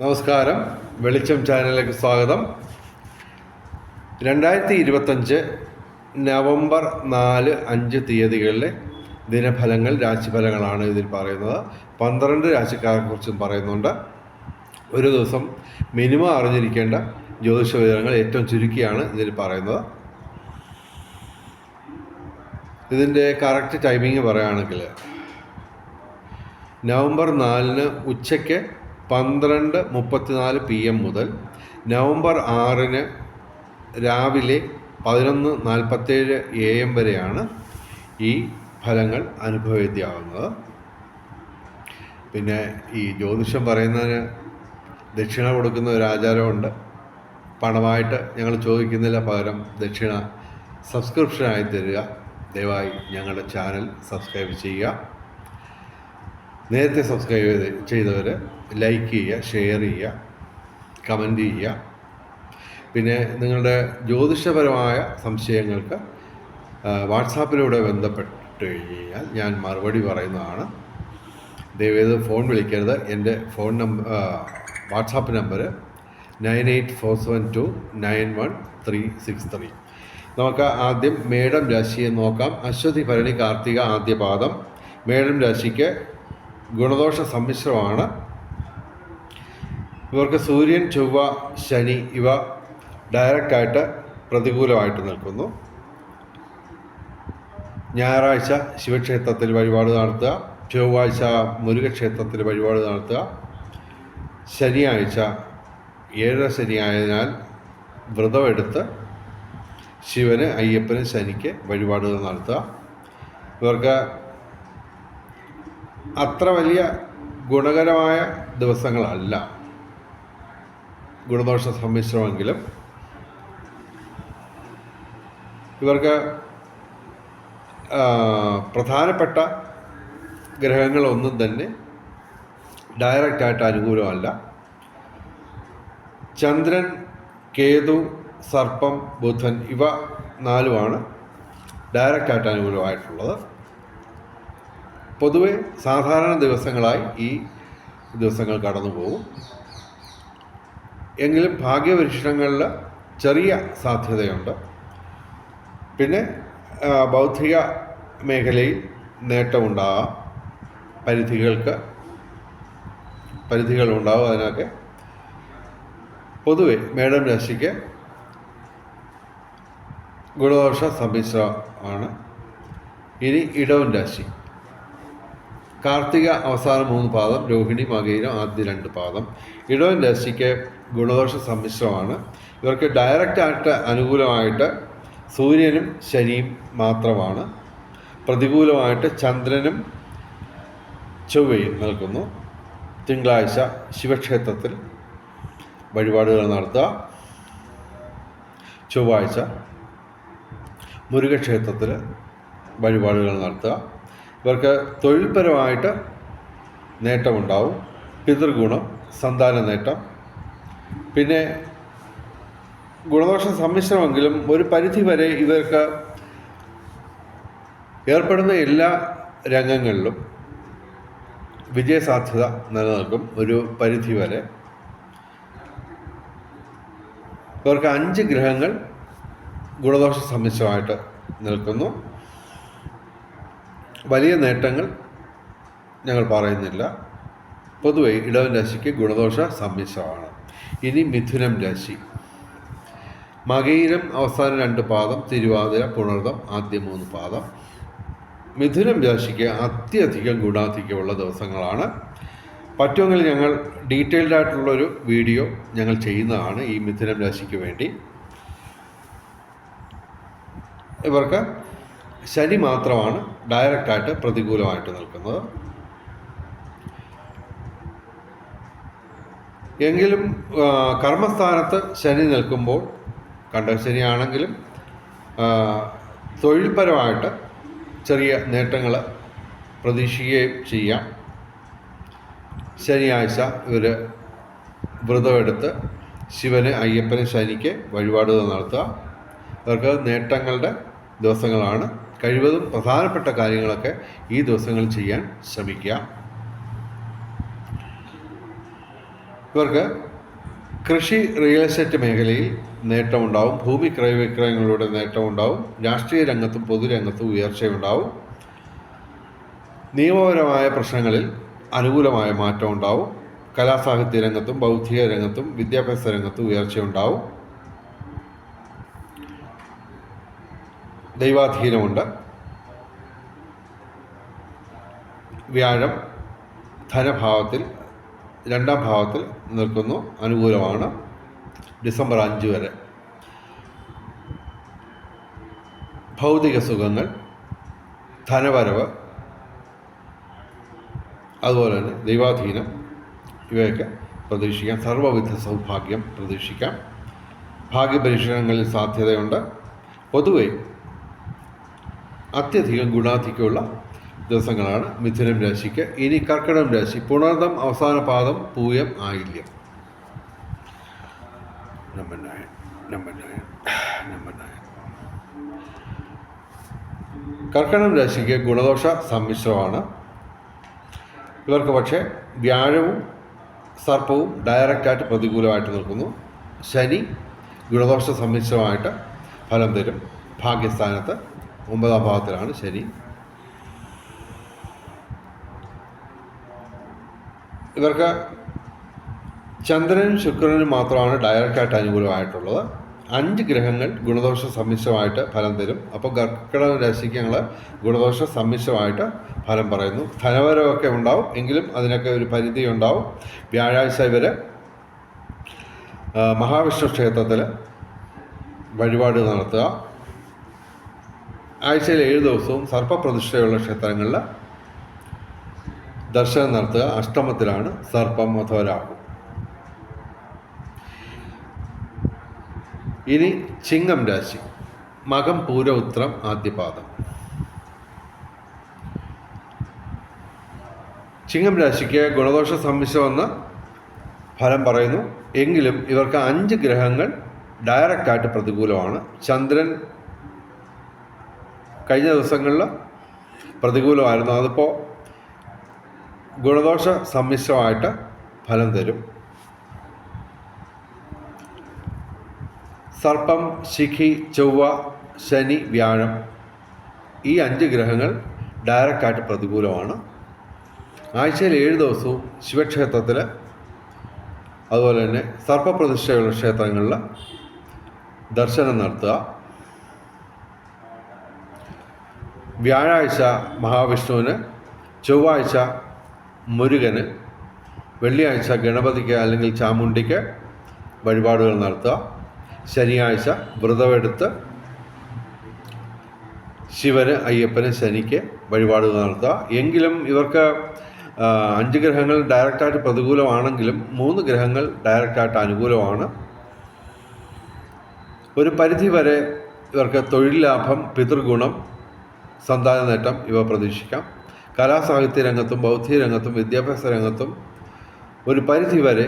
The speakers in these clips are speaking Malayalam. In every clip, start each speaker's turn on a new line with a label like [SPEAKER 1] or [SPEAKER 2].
[SPEAKER 1] നമസ്കാരം. വെളിച്ചം ചാനലിലേക്ക് സ്വാഗതം. രണ്ടായിരത്തി ഇരുപത്തഞ്ച് നവംബർ നാല് അഞ്ച് തീയതികളിലെ ദിനഫലങ്ങൾ രാശിഫലങ്ങളാണ് ഇതിൽ പറയുന്നത്. പന്ത്രണ്ട് രാശിക്കാരെക്കുറിച്ചും പറയുന്നുണ്ട്. ഒരു ദിവസം മിനിമം അറിഞ്ഞിരിക്കേണ്ട ജ്യോതിഷ വിവരങ്ങൾ ഏറ്റവും ചുരുക്കിയാണ് ഇതിൽ പറയുന്നത്. ഇതിന്റെ കറക്റ്റ് ടൈമിംഗ് പറയുകയാണെങ്കിൽ നവംബർ നാലിന് ഉച്ചയ്ക്ക് പന്ത്രണ്ട് മുപ്പത്തിനാല് പി എം മുതൽ നവംബർ ആറിന് രാവിലെ പതിനൊന്ന് നാൽപ്പത്തേഴ് എ എം വരെയാണ് ഈ ഫലങ്ങൾ അനുഭവവേദ്യമാകുന്നത് പിന്നെ ഈ ജ്യോതിഷം പറയുന്നതിന് ദക്ഷിണ കൊടുക്കുന്ന ഒരു ആചാരമുണ്ട്. പണമായിട്ട് ഞങ്ങൾ ചോദിക്കുന്നില്ല പകരം ദക്ഷിണ സബ്സ്ക്രിപ്ഷനായി തരിക. ദയവായി ഞങ്ങളുടെ ചാനൽ സബ്സ്ക്രൈബ് ചെയ്യുക. നേരത്തെ സബ്സ്ക്രൈബ് ചെയ്ത് ചെയ്തവർ ലൈക്ക് ചെയ്യുക ഷെയർ ചെയ്യുക കമന്റ് ചെയ്യുക. പിന്നെ നിങ്ങളുടെ ജ്യോതിഷപരമായ സംശയങ്ങൾക്ക് വാട്സാപ്പിലൂടെ ബന്ധപ്പെട്ട് കഴിഞ്ഞാൽ ഞാൻ മറുപടി പറയുന്നതാണ്. ദയവേത് ഫോൺ വിളിക്കരുത്. എന്റെ phone number WhatsApp number nine eight four seven two nine one three six three. നമുക്ക് ആദ്യം മേടം രാശിയെ നോക്കാം. അശ്വതി ഭരണി കാർത്തിക ആദ്യപാദം. മേടം രാശിക്ക് ഗുണദോഷ സമ്മിശ്രമാണ്. ഇവർക്ക് സൂര്യൻ ചൊവ്വ ശനി ഇവ ഡയറക്റ്റായിട്ട് പ്രതികൂലമായിട്ട് നിൽക്കുന്നു. ഞായറാഴ്ച ശിവക്ഷേത്രത്തിൽ വഴിപാട് നടത്തുക. ചൊവ്വാഴ്ച മുരുകക്ഷേത്രത്തിൽ വഴിപാട് നടത്തുക. ശനിയാഴ്ച ഏഴര ശനിയായതിനാൽ വ്രതമെടുത്ത് ശിവന് അയ്യപ്പന് ശനിക്ക് വഴിപാടുകൾ നടത്തുക. ഇവർക്ക് അത്ര വലിയ ഗുണകരമായ ദിവസങ്ങളല്ല. ഗുണദോഷ സമ്മിശ്രമെങ്കിലും ഇവർക്ക് പ്രധാനപ്പെട്ട ഗ്രഹങ്ങളൊന്നും തന്നെ ഡയറക്റ്റായിട്ട് അനുകൂലമല്ല. ചന്ദ്രൻ കേതു സർപ്പം ബുധൻ ഇവ നാലുമാണ് ഡയറക്റ്റായിട്ട് അനുകൂലമായിട്ടുള്ളത്. പൊതുവെ സാധാരണ ദിവസങ്ങളായി ഈ ദിവസങ്ങൾ കടന്നു പോകും എങ്കിലും ഭാഗ്യപരീക്ഷണങ്ങളിൽ ചെറിയ സാധ്യതയുണ്ട്. പിന്നെ ബൗദ്ധിക മേഖലയിൽ നേട്ടമുണ്ടാകാം പരിധികൾക്ക് പരിധികളുണ്ടാവും അതിനൊക്കെ. പൊതുവെ മേഡം രാശിക്ക് ഗുണദോഷ സമ്മിശ്രമാണ്. ഇനി ഇടവൻ രാശി. കാർത്തിക അവസാന മൂന്ന് പാദം രോഹിണി മകയിലും ആദ്യ രണ്ട് പാദം. ഇടവൻ രാശിക്ക് ഗുണദോഷ സമ്മിശ്രമാണ്. ഇവർക്ക് ഡയറക്റ്റായിട്ട് അനുകൂലമായിട്ട് സൂര്യനും ശനിയും മാത്രമാണ്. പ്രതികൂലമായിട്ട് ചന്ദ്രനും ചൊവ്വയും നിൽക്കുന്നു തിങ്കളാഴ്ച ശിവക്ഷേത്രത്തിൽ വഴിപാടുകൾ നടത്തുക. ചൊവ്വാഴ്ച മുരുകക്ഷേത്രത്തിൽ വഴിപാടുകൾ നടത്തുക. ഇവർക്ക് തൊഴിൽപരമായിട്ട് നേട്ടമുണ്ടാവും. പിതൃഗുണം സന്താന നേട്ടം പിന്നെ ഗുണദോഷ സമ്മിശ്രമെങ്കിലും ഒരു പരിധി വരെ ഇവർക്ക് ഏർപ്പെടുന്ന എല്ലാ രംഗങ്ങളിലും വിജയസാധ്യത നിലനിൽക്കും ഒരു പരിധി വരെ ഇവർക്ക് അഞ്ച് ഗ്രഹങ്ങൾ ഗുണദോഷ സമ്മിശ്രമായിട്ട് നിൽക്കുന്നു. വലിയ നേട്ടങ്ങൾ ഞങ്ങൾ പറയുന്നില്ല. പൊതുവെ ഇടവൻ രാശിക്ക് ഗുണദോഷ സമ്മിശ്രമാണ്. ഇനി മിഥുനം രാശി. മകയിരം അവസാന രണ്ട് പാദം തിരുവാതിര പുണർതം ആദ്യ മൂന്ന് പാദം. മിഥുനം രാശിക്ക് അത്യധികം ഗുണാധിക്യമുള്ള ദിവസങ്ങളാണ്. പറ്റുമെങ്കിൽ ഞങ്ങൾ ഡീറ്റെയിൽഡ് ആയിട്ടുള്ളൊരു വീഡിയോ ഞങ്ങൾ ചെയ്യുന്നതാണ് ഈ മിഥുനം രാശിക്ക് വേണ്ടി. ഇവർക്ക് ശനി മാത്രമാണ് ഡയറക്റ്റായിട്ട് പ്രതികൂലമായിട്ട് നിൽക്കുന്നത്. എങ്കിലും കർമ്മസ്ഥാനത്ത് ശനി നിൽക്കുമ്പോൾ കണ്ട ശനിയാണെങ്കിലും തൊഴിൽപരമായിട്ട് ചെറിയ നേട്ടങ്ങൾ പ്രതീക്ഷിക്കുകയും ചെയ്യാം. ശനിയാഴ്ച ഇവർ വ്രതമെടുത്ത് ശിവന് അയ്യപ്പന് ശനിക്ക് വഴിപാടുകൾ നടത്തുക. ഇവർക്ക് നേട്ടങ്ങളുടെ ദിവസങ്ങളാണ്. കഴിവതും പ്രധാനപ്പെട്ട കാര്യങ്ങളൊക്കെ ഈ ദിവസങ്ങളിൽ ചെയ്യാൻ ശ്രമിക്കുക. ഇവർക്ക് കൃഷി റിയൽ എസ്റ്റേറ്റ് മേഖലയിൽ നേട്ടമുണ്ടാവും. ഭൂമി ക്രയവിക്രയങ്ങളിലൂടെ നേട്ടമുണ്ടാവും. രാഷ്ട്രീയ രംഗത്തും പൊതുരംഗത്തും ഉയർച്ചയുണ്ടാവും. നിയമപരമായ പ്രശ്നങ്ങളിൽ അനുകൂലമായ മാറ്റം ഉണ്ടാവും കലാസാഹിത്യ രംഗത്തും ബൗദ്ധിക രംഗത്തും വിദ്യാഭ്യാസ രംഗത്തും ഉയർച്ചയുണ്ടാവും. ദൈവാധീനമുണ്ട്. വ്യാഴം ധനഭാവത്തിൽ രണ്ടാം ഭാഗത്തിൽ നിൽക്കുന്നു. അനുകൂലമാണ്. ഡിസംബർ അഞ്ച് വരെ. ഭൗതിക സുഖങ്ങൾ ധനവരവ് അതുപോലെ തന്നെ ദൈവാധീനം ഇവയൊക്കെ പ്രതീക്ഷിക്കാം. സർവവിധ സൗഭാഗ്യം പ്രതീക്ഷിക്കാം. ഭാഗ്യപരീക്ഷണങ്ങളിൽ സാധ്യതയുണ്ട്. പൊതുവെ അത്യധികം ഗുണാധിക്യമുള്ള ദിവസങ്ങളാണ് മിഥുനം രാശിക്ക്. ഇനി കർക്കിടകം രാശി. പുണർദം അവസാന പാദം പൂയം ആയില്യം. Number nine number nine number nine കർക്കിടകം രാശിക്ക് ഗുണദോഷ സമ്മിശ്രമാണ്. ഇവർക്ക് പക്ഷേ വ്യാഴവും സർപ്പവും ഡയറക്റ്റായിട്ട് പ്രതികൂലമായിട്ട് നിൽക്കുന്നു. ശനി ഗുണദോഷ സമ്മിശ്രമായിട്ട് ഫലം തരും. ഭാഗ്യസ്ഥാനത്ത് ഒമ്പതാം ഭാവത്തിലാണ് ശനി. ഇവർക്ക് ചന്ദ്രനും ശുക്രനും മാത്രമാണ് ഡയറക്റ്റായിട്ട് അനുകൂലമായിട്ടുള്ളത്. അഞ്ച് ഗ്രഹങ്ങൾ ഗുണദോഷ സമ്മിശ്രമായിട്ട് ഫലം തരും. അപ്പോൾ കർക്കിടക രാശിക്ക് ഞങ്ങൾ ഗുണദോഷ സമ്മിശ്രമായിട്ട് ഫലം പറയുന്നു. ധനവരമൊക്കെ ഉണ്ടാവും എങ്കിലും അതിനൊക്കെ ഒരു പരിധി ഉണ്ടാവും. വ്യാഴാഴ്ച ഇവർ മഹാവിഷ്ണു ക്ഷേത്രത്തിൽ വഴിപാട് നടത്തുക. ആഴ്ചയിൽ ഏഴ് ദിവസവും സർപ്പപ്രതിഷ്ഠയുള്ള ക്ഷേത്രങ്ങളിൽ ദർശനം നടത്തുക. അഷ്ടമത്തിലാണ് സർപ്പം അഥവാ രാഹു. ഇനി ചിങ്ങം രാശി. മകം പൂര ഉത്രം ആദ്യപാദം ചിങ്ങം രാശിക്ക് ഗുണദോഷ സമ്മിശ്രമെന്ന് ഫലം പറയുന്നു. എങ്കിലും ഇവർക്ക് അഞ്ച് ഗ്രഹങ്ങൾ ഡയറക്റ്റായിട്ട് പ്രതികൂലമാണ്. ചന്ദ്രൻ കഴിഞ്ഞ ദിവസങ്ങളിൽ പ്രതികൂലമായിരുന്നു. അതിപ്പോൾ ഗുണദോഷ സമ്മിശ്രമായിട്ട് ഫലം തരും. സർപ്പം ശിഖി ചൊവ്വ ശനി വ്യാഴം ഈ അഞ്ച് ഗ്രഹങ്ങൾ ഡയറക്റ്റായിട്ട് പ്രതികൂലമാണ്. ആഴ്ചയിൽ ഏഴ് ദിവസവും ശിവക്ഷേത്രത്തിൽ അതുപോലെ തന്നെ സർപ്പപ്രതിഷ്ഠയുള്ള ക്ഷേത്രങ്ങളിൽ ദർശനം നടത്തുക. വ്യാഴാഴ്ച മഹാവിഷ്ണുവിന് ചൊവ്വാഴ്ച മുരുകന് വെള്ളിയാഴ്ച ഗണപതിക്ക് അല്ലെങ്കിൽ ചാമുണ്ടിക്ക് വഴിപാടുകൾ നടത്തുക. ശനിയാഴ്ച വ്രതമെടുത്ത് ശിവന് അയ്യപ്പന് ശനിക്ക് വഴിപാടുകൾ നടത്തുക. എങ്കിലും ഇവർക്ക് അഞ്ച് ഗ്രഹങ്ങൾ ഡയറക്റ്റായിട്ട് പ്രതികൂലമാണെങ്കിലും മൂന്ന് ഗ്രഹങ്ങൾ ഡയറക്റ്റായിട്ട് അനുകൂലമാണ്. ഒരു പരിധി വരെ ഇവർക്ക് തൊഴിൽ ലാഭം പിതൃഗുണം സന്താന നേട്ടം ഇവ പ്രതീക്ഷിക്കാം. കലാസാഹിത്യ രംഗത്തും ബൗദ്ധിക രംഗത്തും വിദ്യാഭ്യാസ രംഗത്തും ഒരു പരിധി വരെ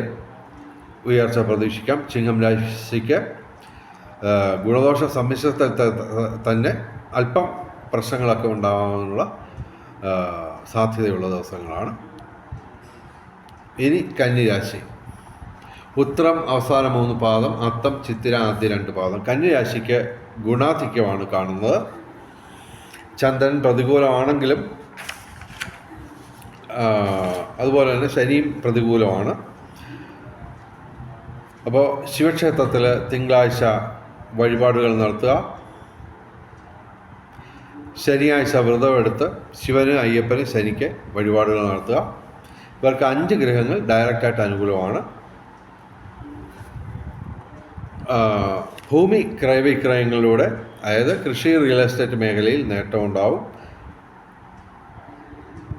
[SPEAKER 1] ഉയർച്ച പ്രതീക്ഷിക്കാം. ചിങ്ങം രാശിക്ക് ഗുണദോഷ സമ്മിശ്രത്തിൽ തന്നെ അല്പം പ്രശ്നങ്ങളൊക്കെ ഉണ്ടാകാനുള്ള സാധ്യതയുള്ള ദിവസങ്ങളാണ്. ഇനി കന്നിരാശി. ഉത്രം അവസാന മൂന്ന് പാദം അത്തം ചിത്തിര ആദ്യ രണ്ട് പാദം. കന്നിരാശിക്ക് ഗുണാധിക്യമാണ് കാണുന്നത്. ചന്ദ്രൻ പ്രതികൂലമാണെങ്കിലും അതുപോലെ തന്നെ ശനിയും പ്രതികൂലമാണ്. അപ്പോൾ ശിവക്ഷേത്രത്തിൽ തിങ്കളാഴ്ച വഴിപാടുകൾ നടത്തുക. ശനിയാഴ്ച വ്രതമെടുത്ത് ശിവന് അയ്യപ്പന് ശനിക്ക് വഴിപാടുകൾ നടത്തുക. ഇവർക്ക് അഞ്ച് ഗ്രഹങ്ങൾ ഡയറക്റ്റായിട്ട് അനുകൂലമാണ്. ഭൂമി ക്രയവിക്രയങ്ങളിലൂടെ അതായത് കൃഷി റിയൽ എസ്റ്റേറ്റ് മേഖലയിൽ നേട്ടമുണ്ടാവും.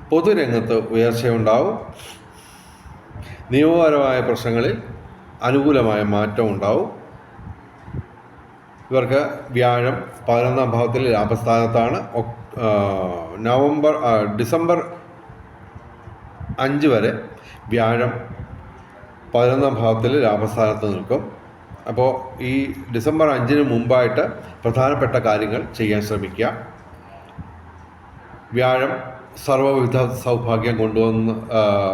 [SPEAKER 1] പൊതുരംഗത്ത് ഉയർച്ചയുണ്ടാവും. നിയമപരമായ പ്രശ്നങ്ങളിൽ അനുകൂലമായ മാറ്റം ഉണ്ടാവും. ഇവർക്ക് വ്യാഴം പതിനൊന്നാം ഭാവത്തിൽ ലാഭസ്ഥാനത്താണ്. നവംബർ ഡിസംബർ അഞ്ച് വരെ വ്യാഴം പതിനൊന്നാം ഭാവത്തിൽ ലാഭസ്ഥാനത്ത് നിൽക്കും. അപ്പോൾ ഈ ഡിസംബർ അഞ്ചിന് മുമ്പായിട്ട് പ്രധാനപ്പെട്ട കാര്യങ്ങൾ ചെയ്യാൻ ശ്രമിക്കുക. വ്യാഴം സർവവിധ സൗഭാഗ്യം കൊണ്ടുവന്ന്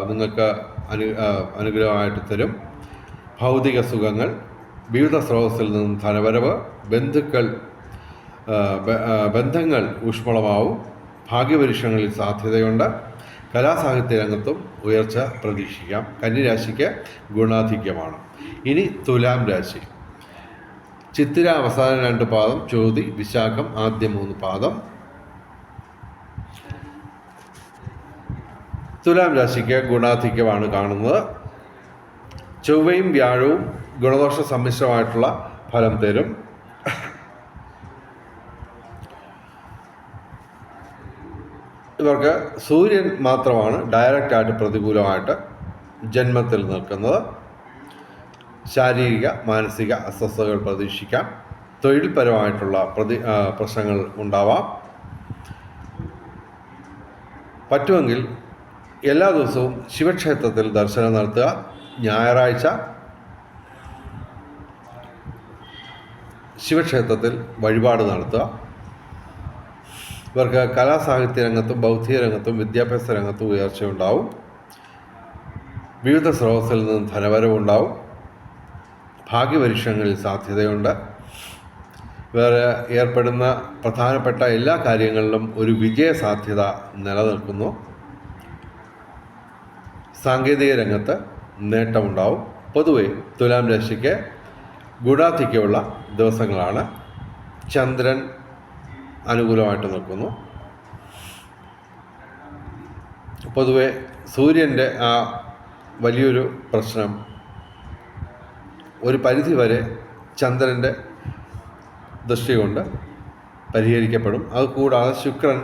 [SPEAKER 1] നിങ്ങൾക്ക് അനു അനുഗ്രഹമായിട്ട് തരും. ഭൗതിക സുഖങ്ങൾ വിവിധ സ്രോതസ്സിൽ നിന്നും ധനവരവ് ബന്ധുക്കൾ ബന്ധങ്ങൾ ഊഷ്മളമാവും. ഭാഗ്യപരീക്ഷണങ്ങളിൽ സാധ്യതയുണ്ട്. കലാസാഹിത്യ രംഗത്തും ഉയർച്ച പ്രതീക്ഷിക്കാം. കന്നിരാശിക്ക് ഗുണാധിക്യമാണ്. ഇനി തുലാം രാശി. ചിത്തിര അവസാന രണ്ട് പാദം ചോതി വിശാഖം ആദ്യ മൂന്ന് പാദം. തുലാം രാശിക്ക് ഗുണാധിക്യമാണ് കാണുന്നത്. ചൊവ്വയും വ്യാഴവും ഗുണദോഷ സമ്മിശ്രമായിട്ടുള്ള ഫലം തരും. ഇവർക്ക് സൂര്യൻ മാത്രമാണ് ഡയറക്റ്റായിട്ട് പ്രതികൂലമായിട്ട് ജന്മത്തിൽ നിൽക്കുന്നത്. ശാരീരിക മാനസിക അസ്വസ്ഥതകൾ പ്രതീക്ഷിക്കാം. തൊഴിൽപരമായിട്ടുള്ള പ്രതി പ്രശ്നങ്ങൾ ഉണ്ടാവാം. പറ്റുമെങ്കിൽ എല്ലാ ദിവസവും ശിവക്ഷേത്രത്തിൽ ദർശനം നടത്തുക. ഞായറാഴ്ച ശിവക്ഷേത്രത്തിൽ വഴിപാട് നടത്തുക. ഇവർക്ക് കലാസാഹിത്യ രംഗത്തും ബൗദ്ധിക രംഗത്തും വിദ്യാഭ്യാസ രംഗത്തും ഉയർച്ചയുണ്ടാവും. വിവിധ സ്രോതസ്സിൽ നിന്നും ധനവരവുണ്ടാവും. ഭാഗ്യപരീക്ഷണങ്ങളിൽ സാധ്യതയുണ്ട്. വേറെ ഏർപ്പെടുന്ന പ്രധാനപ്പെട്ട എല്ലാ കാര്യങ്ങളിലും ഒരു വിജയ സാധ്യത നിലനിൽക്കുന്നു. സാങ്കേതിക രംഗത്ത് നേട്ടമുണ്ടാവും. പൊതുവെ തുലാം രാശിക്ക് ഗുണാധിക്യമുള്ള ദിവസങ്ങളാണ്. ചന്ദ്രൻ അനുകൂലമായിട്ട് നിൽക്കുന്നു. പൊതുവെ സൂര്യന്റെ ആ വലിയൊരു പ്രശ്നം ഒരു പരിധി വരെ ചന്ദ്രന്റെ ദൃഷ്ടി കൊണ്ട് പരിഹരിക്കപ്പെടും. അത് കൂടാതെ ശുക്രൻ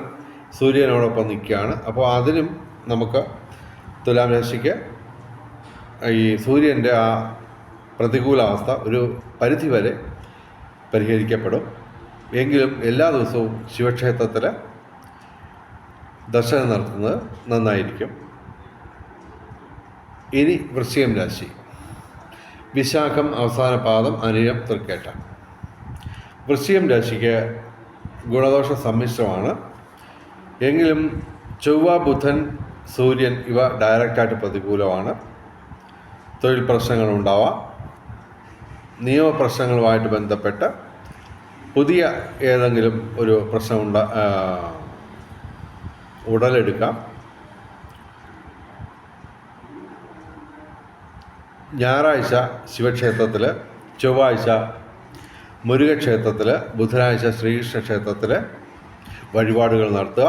[SPEAKER 1] സൂര്യനോടൊപ്പം നിൽക്കുകയാണ്. അപ്പോൾ അതിനും നമുക്ക് തുലാം രാശിക്ക് ഈ സൂര്യന്റെ ആ പ്രതികൂലാവസ്ഥ ഒരു പരിധി വരെ പരിഹരിക്കപ്പെടും. എങ്കിലും എല്ലാ ദിവസവും ശിവക്ഷേത്രത്തിൽ ദർശനം നടത്തുന്നത് നന്നായിരിക്കും. ഇനി വൃശ്ചികം രാശി. വിശാഖം അവസാന പാദം അനിഴം തൃക്കേട്ട. വൃശ്ചികം രാശിക്ക് ഗുണദോഷ സമ്മിശ്രമാണ്. എങ്കിലും ചൊവ്വ ബുധൻ സൂര്യൻ ഇവ ഡയറക്റ്റായിട്ട് പ്രതികൂലമാണ്. തൊഴിൽ പ്രശ്നങ്ങൾ ഉണ്ടാവാം. നിയമപ്രശ്നങ്ങളുമായിട്ട് ബന്ധപ്പെട്ട് പുതിയ ഏതെങ്കിലും ഒരു പ്രശ്നമുണ്ട ഉടലെടുക്കാം. ഞായറാഴ്ച ശിവക്ഷേത്രത്തിൽ ചൊവ്വാഴ്ച മുരുകക്ഷേത്രത്തിൽ ബുധനാഴ്ച ശ്രീകൃഷ്ണ ക്ഷേത്രത്തിൽ വഴിപാടുകൾ നടത്തുക.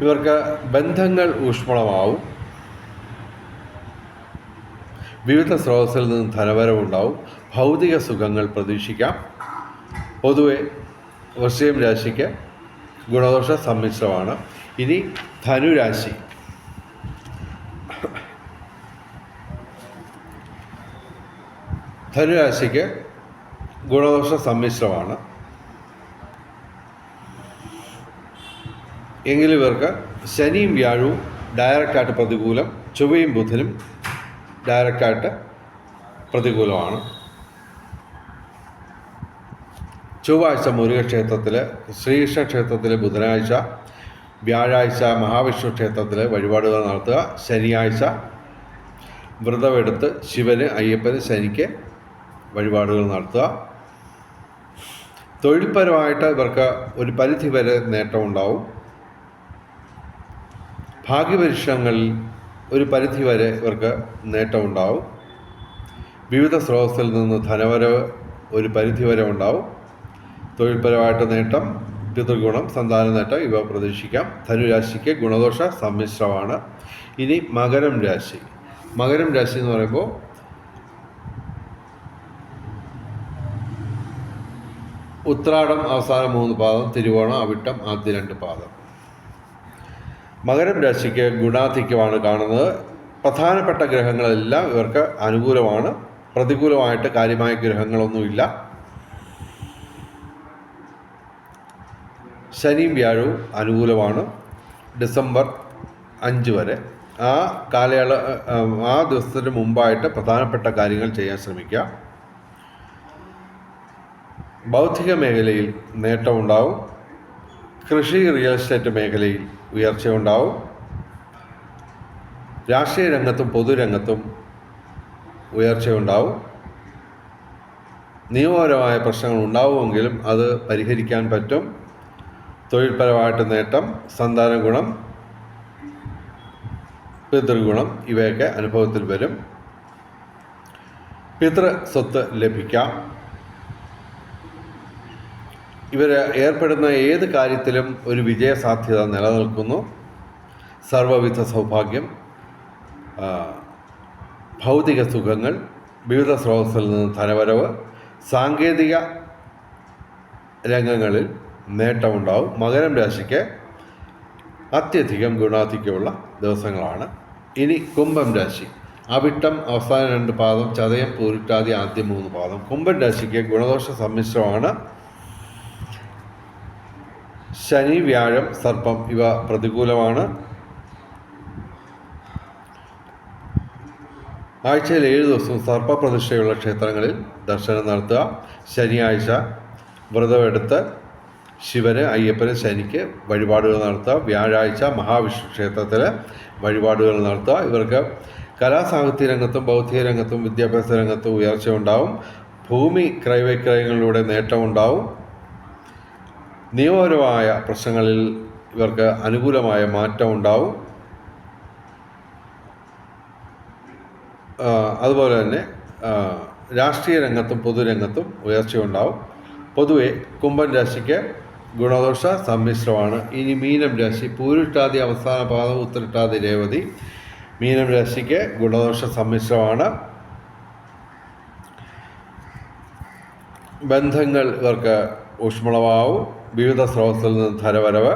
[SPEAKER 1] ഇവർക്ക് ബന്ധങ്ങൾ ഊഷ്മളമാവും. വിവിധ സ്രോതസ്സിൽ നിന്ന് ധനവരവുണ്ടാവും. ഭൗതിക സുഖങ്ങൾ പ്രതീക്ഷിക്കാം. പൊതുവെ വൃശ്ചികം രാശിക്ക് ഗുണദോഷ സമ്മിശ്രമാണ്. ഇനി ധനുരാശി. ധനുരാശിക്ക് ഗുണദോഷ സമ്മിശ്രമാണ്. എങ്കിലും ഇവർക്ക് ശനിയും വ്യാഴവും ഡയറക്റ്റായിട്ട് പ്രതികൂലം ചൊവ്വയും ബുധനും ഡയറക്റ്റായിട്ട് പ്രതികൂലമാണ്. ചൊവ്വാഴ്ച മുരുകക്ഷേത്രത്തിൽ ശ്രീകൃഷ്ണ ക്ഷേത്രത്തിൽ ബുധനാഴ്ച വ്യാഴാഴ്ച മഹാവിഷ്ണു ക്ഷേത്രത്തിൽ വഴിപാടുകൾ നടത്തുക ശനിയാഴ്ച വ്രതമെടുത്ത് ശിവന് അയ്യപ്പന് ശനിക്ക് വഴിപാടുകൾ നടത്തുക. തൊഴിൽപരമായിട്ട് ഇവർക്ക് ഒരു പരിധി വരെ നേട്ടമുണ്ടാവും. ഭാഗ്യപരീക്ഷണങ്ങളിൽ ഒരു പരിധി വരെ ഇവർക്ക് നേട്ടമുണ്ടാവും വിവിധ സ്രോതസ്സിൽ നിന്ന് ധനവരവ് ഒരു പരിധി വരെ ഉണ്ടാവും. തൊഴിൽപരമായിട്ട് നേട്ടം പിതൃഗുണം സന്താന നേട്ടം ഇവ പ്രതീക്ഷിക്കാം. ധനുരാശിക്ക് ഗുണദോഷ സമ്മിശ്രമാണ്. ഇനി മകരം രാശി. മകരം രാശി എന്ന് പറയുമ്പോൾ ഉത്രാടം അവസാന മൂന്ന് പാദം തിരുവോണം അവിട്ടം ആദ്യ രണ്ട് പാദം. മകരം രാശിക്ക് ഗുണാധിക്യമാണ് കാണുന്നത്. പ്രധാനപ്പെട്ട ഗ്രഹങ്ങളെല്ലാം ഇവർക്ക് അനുകൂലമാണ്. പ്രതികൂലമായിട്ട് കാര്യമായ ഗ്രഹങ്ങളൊന്നുമില്ല. ശനിയും വ്യാഴവും അനുകൂലമാണ്. ഡിസംബർ അഞ്ച് വരെ. ആ കാലയള ആ ദിവസത്തിന് മുമ്പായിട്ട് പ്രധാനപ്പെട്ട കാര്യങ്ങൾ ചെയ്യാൻ ശ്രമിക്കുക. ബൗദ്ധിക മേഖലയിൽ നേട്ടമുണ്ടാവും. കൃഷി റിയൽ എസ്റ്റേറ്റ് മേഖലയിൽ ഉയർച്ചയുണ്ടാവും. രാഷ്ട്രീയ രംഗത്തും പൊതുരംഗത്തും ഉയർച്ചയുണ്ടാവും. നിയമപരമായ പ്രശ്നങ്ങൾ ഉണ്ടാവുമെങ്കിലും അത് പരിഹരിക്കാൻ പറ്റും. തൊഴിൽപരമായിട്ട് നേട്ടം സന്താന ഗുണം പിതൃഗുണം ഇവയൊക്കെ അനുഭവത്തിൽ വരും. പിതൃ സ്വത്ത് ലഭിക്കാം. ഇവർ ഏർപ്പെടുന്ന ഏത് കാര്യത്തിലും ഒരു വിജയ സാധ്യത നിലനിൽക്കുന്നു. സർവവിധ സൗഭാഗ്യം ഭൗതിക സുഖങ്ങൾ വിവിധ സ്രോതസ്സിൽ നിന്ന് ധനവരവ് സാങ്കേതിക രംഗങ്ങളിൽ നേട്ടമുണ്ടാവും മകരം രാശിക്ക് അത്യധികം ഗുണാധിക്യമുള്ള ദിവസങ്ങളാണ്. ഇനി കുംഭം രാശി. അവിട്ടം അവസാന രണ്ട് പാദം ചതയം പൂരിട്ടാതി ആദ്യം മൂന്ന് പാദം. കുംഭം രാശിക്ക് ഗുണദോഷ സമ്മിശ്രമാണ്. ശനി വ്യാഴം സർപ്പം ഇവ പ്രതികൂലമാണ്. ആഴ്ചയിൽ ഏഴ് ദിവസവും സർപ്പപ്രതിഷ്ഠയുള്ള ക്ഷേത്രങ്ങളിൽ ദർശനം നടത്തുക. ശനിയാഴ്ച വ്രതമെടുത്ത് ശിവന് അയ്യപ്പന് ശനിക്ക് വഴിപാടുകൾ നടത്തുക. വ്യാഴാഴ്ച മഹാവിഷ്ണു ക്ഷേത്രത്തിൽ വഴിപാടുകൾ നടത്തുക. ഇവർക്ക് കലാസാഹിത്യ രംഗത്തും ബൗദ്ധിക രംഗത്തും വിദ്യാഭ്യാസ രംഗത്തും ഉയർച്ച ഉണ്ടാവും ഭൂമി ക്രയവിക്രയങ്ങളിലൂടെ നേട്ടമുണ്ടാവും. നിയമപരമായ പ്രശ്നങ്ങളിൽ ഇവർക്ക് അനുകൂലമായ മാറ്റം ഉണ്ടാവും. അതുപോലെ തന്നെ രാഷ്ട്രീയ രംഗത്തും പൊതുരംഗത്തും ഉയർച്ചയുണ്ടാവും പൊതുവെ കുംഭൻ രാശിക്ക് ഗുണദോഷ സമ്മിശ്രമാണ്. ഇനി മീനം രാശി പൂരിട്ടാതി അവസാന പാദം ഉത്തരട്ടാതി രേവതി മീനം രാശിക്ക് ഗുണദോഷ സമ്മിശ്രമാണ്. ബന്ധങ്ങൾ ഇവർക്ക് ഊഷ്മളമാവും. വിവിധ സ്രോതസ്സിൽ നിന്ന് ധനവരവ്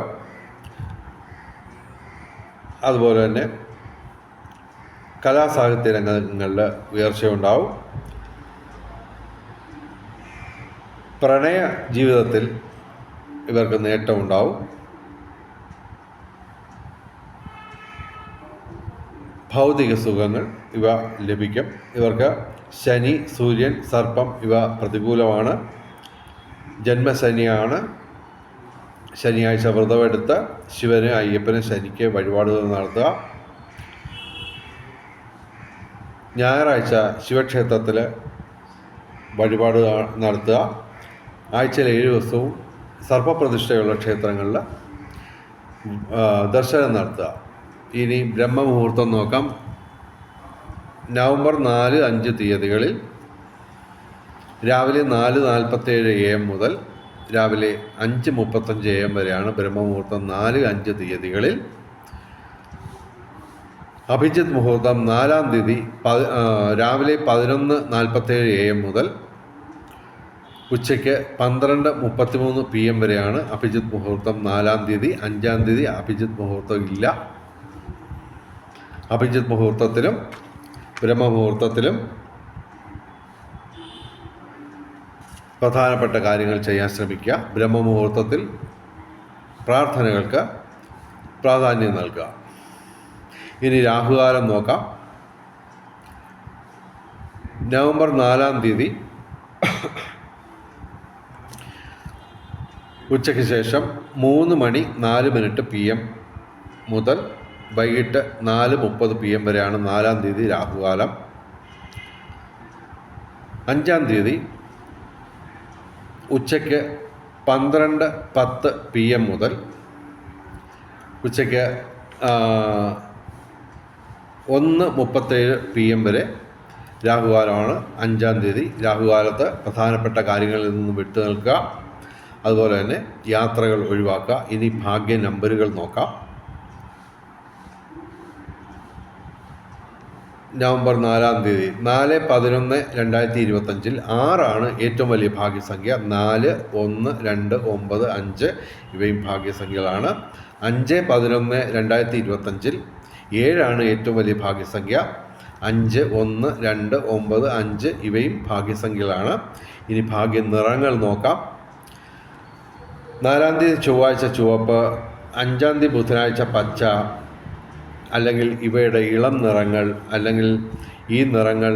[SPEAKER 1] അതുപോലെ തന്നെ കലാസാഹിത്യ രംഗങ്ങളിൽ ഉയർച്ചയുണ്ടാവും. പ്രണയ ജീവിതത്തിൽ ഇവർക്ക് നേട്ടമുണ്ടാവും. ഭൗതിക സുഖങ്ങൾ ഇവ ലഭിക്കും. ഇവർക്ക് ശനി സൂര്യൻ സർപ്പം ഇവ പ്രതികൂലമാണ്. ജന്മശനിയാണ് ശനിയാഴ്ച വ്രതമെടുത്ത് ശിവന് അയ്യപ്പന് ശനിക്ക് വഴിപാടുകൾ നടത്തുക. ഞായറാഴ്ച ശിവക്ഷേത്രത്തിൽ വഴിപാട് നടത്തുക. ആഴ്ചയിൽ ഏഴ് ദിവസവും സർപ്പപ്രതിഷ്ഠയുള്ള ക്ഷേത്രങ്ങളിൽ ദർശനം നടത്തുക. ഇനി ബ്രഹ്മമുഹൂർത്തം നോക്കാം. നവംബർ നാല് അഞ്ച് തീയതികളിൽ രാവിലെ നാല് നാൽപ്പത്തേഴ് എ എം മുതൽ രാവിലെ അഞ്ച് മുപ്പത്തഞ്ച് എ എം വരെയാണ് ബ്രഹ്മമുഹൂർത്തം നാല് അഞ്ച് തീയതികളിൽ. അഭിജിത്ത് മുഹൂർത്തം നാലാം തീയതി രാവിലെ പതിനൊന്ന് നാൽപ്പത്തേഴ് എ എം മുതൽ ഉച്ചയ്ക്ക് പന്ത്രണ്ട് മുപ്പത്തിമൂന്ന് പി എം വരെയാണ് അഭിജിത്ത് മുഹൂർത്തം നാലാം തീയതി അഞ്ചാം തീയതി അഭിജിത്ത് മുഹൂർത്തം ഇല്ല. അഭിജിത്ത് മുഹൂർത്തത്തിലും ബ്രഹ്മമുഹൂർത്തത്തിലും പ്രധാനപ്പെട്ട കാര്യങ്ങൾ ചെയ്യാൻ ശ്രമിക്കുക. ബ്രഹ്മമുഹൂർത്തത്തിൽ പ്രാർത്ഥനകൾക്ക് പ്രാധാന്യം നൽകുക. ഇനി രാഹുകാലം നോക്കാം. നവംബർ നാലാം തീയതി ഉച്ചയ്ക്ക് ശേഷം മൂന്ന് മണി നാല് മിനിറ്റ് പി എം മുതൽ വൈകിട്ട് നാല് മുപ്പത് പി എം വരെയാണ് നാലാം തീയതി രാഹുകാലം. അഞ്ചാം തീയതി ഉച്ചയ്ക്ക് പന്ത്രണ്ട് പത്ത് പി എം മുതൽ ഉച്ചയ്ക്ക് ഒന്ന് മുപ്പത്തേഴ് പി എം വരെ രാഹുകാലമാണ്. അഞ്ചാം തീയതി രാഹുകാലത്ത് പ്രധാനപ്പെട്ട കാര്യങ്ങളിൽ നിന്നും വിട്ടു നിൽക്കുക. അതുപോലെ തന്നെ യാത്രകൾ ഒഴിവാക്കുക. ഇനി ഭാഗ്യ നമ്പറുകൾ നോക്കാം. നവംബർ നാലാം തീയതി. നാല് പതിനൊന്ന് രണ്ടായിരത്തി ഇരുപത്തഞ്ചിൽ ആറാണ് ഏറ്റവും വലിയ ഭാഗ്യസംഖ്യ. നാല് ഒന്ന് രണ്ട് ഒമ്പത് അഞ്ച് ഇവയും ഭാഗ്യസംഖ്യകളാണ്. അഞ്ച് പതിനൊന്ന് രണ്ടായിരത്തി ഇരുപത്തഞ്ചിൽ ഏഴാണ് ഏറ്റവും വലിയ ഭാഗ്യസംഖ്യ. അഞ്ച് ഒന്ന് രണ്ട് ഒമ്പത് അഞ്ച് ഇവയും ഭാഗ്യസംഖ്യകളാണ്. ഇനി ഭാഗ്യ നിറങ്ങൾ നോക്കാം. നാലാം തീയതി ചൊവ്വാഴ്ച ചുവപ്പ് അഞ്ചാം തീയതി ബുധനാഴ്ച പച്ച അല്ലെങ്കിൽ ഇവയുടെ ഇളം നിറങ്ങൾ അല്ലെങ്കിൽ ഈ നിറങ്ങൾ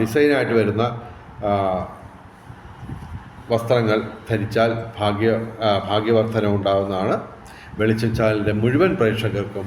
[SPEAKER 1] ഡിസൈനായിട്ട് വരുന്ന വസ്ത്രങ്ങൾ ധരിച്ചാൽ ഭാഗ്യ ഭാഗ്യവർദ്ധന ഉണ്ടാകുന്നതാണ് വെളിച്ചം ചാനലിന്റെ മുഴുവൻ പ്രേക്ഷകർക്കും